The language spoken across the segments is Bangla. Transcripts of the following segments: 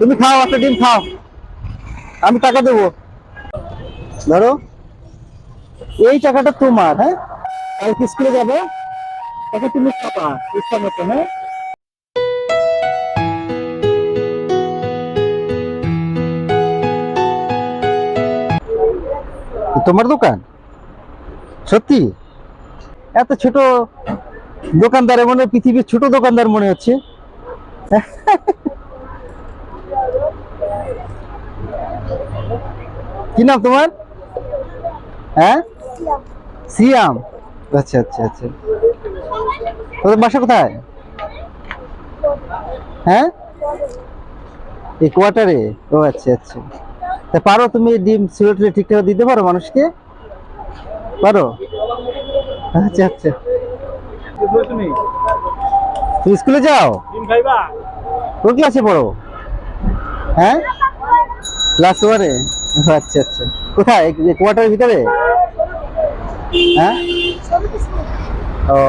তুমি খাও একটা ডিম খাও। আমি টাকা দেবো। ধরো, এই টাকাটা তোমার হ্যাঁ? স্কুলে যাবে টাকা তুমি খাবা, ইচ্ছা মতো হ্যাঁ? তোমার দোকান? সত্যি? এত ছোট দোকানদারের মনে পৃথিবীর ছোট দোকানদার মনে হচ্ছে। কি নাম তোমার? হ্যাঁ? সিয়াম। আচ্ছা আচ্ছা আচ্ছা। তোদের বাসা কোথায়? হ্যাঁ? এই কোয়ার্টারে ও আচ্ছা আচ্ছা। তা পারো তুমি ডিম সিলেটে ঠিকঠাক দিতে পারো মানুষকে? পারো? আচ্ছা আচ্ছা। তুমি স্কুলে যাও? কোন ক্লাসে পড়ো? হ্যাঁ? ক্লাস ওয়ানে আচ্ছা আচ্ছা। কোথায়? কোয়ার্টারের ভিতরে? হ্যাঁ? ও।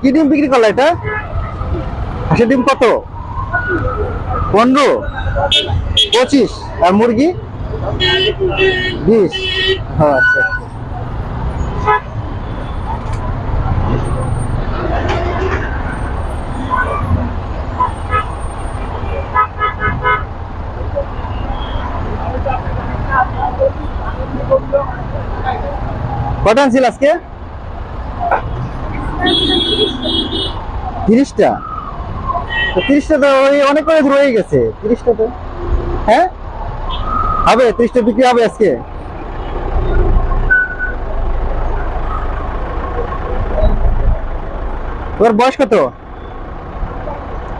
কি ডিম বিক্রি করলা এটা? হাঁসের ডিম কত? পনেরো? পঁচিশ? আর মুরগি? বিশ? ও আচ্ছা আচ্ছা। কটা আনছিল আজকে? তিরিশটা? তিরিশটা তো ওই অনেক অনেক রয়ে গেছে। তিরিশটা তো। হ্যাঁ? হবে, তিরিশটা বিক্রি হবে আজকে। তোর বয়স কত?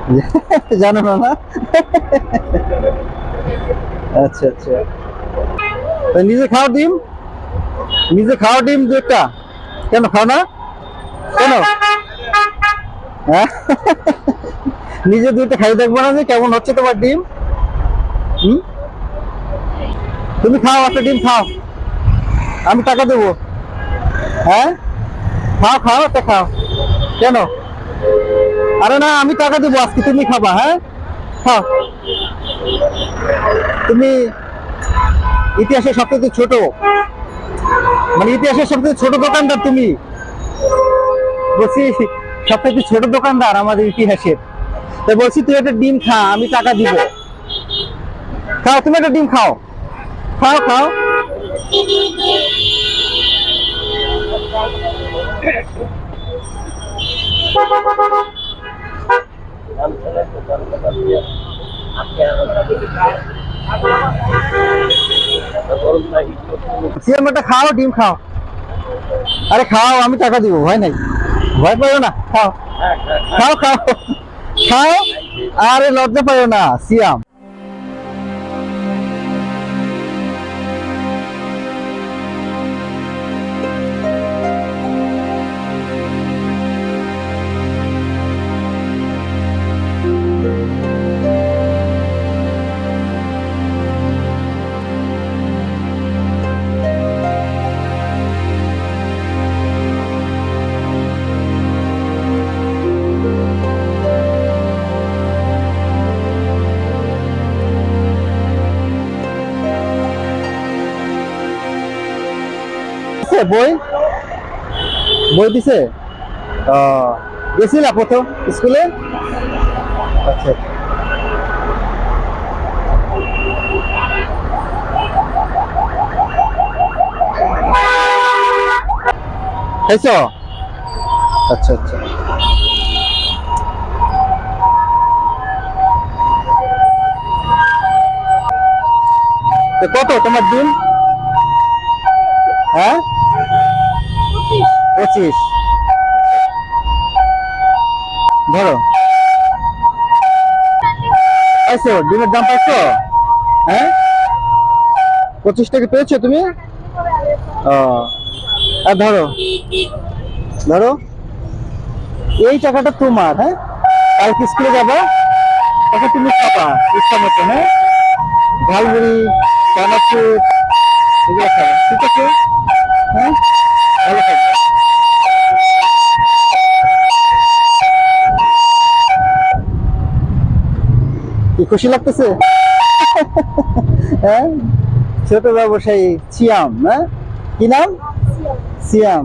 জানো না আচ্ছা আচ্ছা। নিজে খাও ডিম? নিজে খাও ডিম দু একটা। কেন, খাও না? কেন? হ্যাঁ? নিজে দুইটা খাই দেখব না যে কেমন হচ্ছে তোমার ডিম? হুম? তুমি খাও, একটা ডিম খাও। আমি টাকা দেবো। হ্যাঁ? খাও খাও, একটা খাও। কেন? আরে না, আমি টাকা দেবো আজকে, তুমি খাবা হ্যাঁ? খাও। তুমি ইতিহাসের সবথেকে ছোট। মানে ইতিহাসের সবথেকে ছোট দোকানদার তুমি। বলছি সবথেকে ছোট দোকানদার আমাদের ইতিহাসের। তো বলছি, তুই একটা ডিম খা, আমি টাকা দিব। খাও, তুমি একটা ডিম খাও। খাও খাও সিএম একটা খাও ডিম খাও। আরে খাও আমি টাকা দিব ভয় নাই। ভয় পাইও না খাও। খাও খাও। খাও আরে লজ্জা পাইও না সিয়াম। বই? বই দিছে? গেছিলা প্রথম স্কুলে? আচ্ছা। আচ্ছা আচ্ছা। কত তোমার দিন? হ্যাঁ? পঁচিশ। ধরো। পাইছো ডিমের দাম পাইছো হ্যাঁ? পঁচিশ টাকা পেয়েছ তুমি? ও, আর ধরো। ধরো। এই টাকাটা তোমার হ্যাঁ? কালকে স্কুলে যাবা টাকা তুমি খাবা, ইচ্ছা মতো হ্যাঁ? ঝালমুড়ি, চানাচুর খুশি লাগতেছে? হ্যাঁ? ছোট ব্যবসায়ী সিয়াম হ্যাঁ? কি নাম? সিয়াম।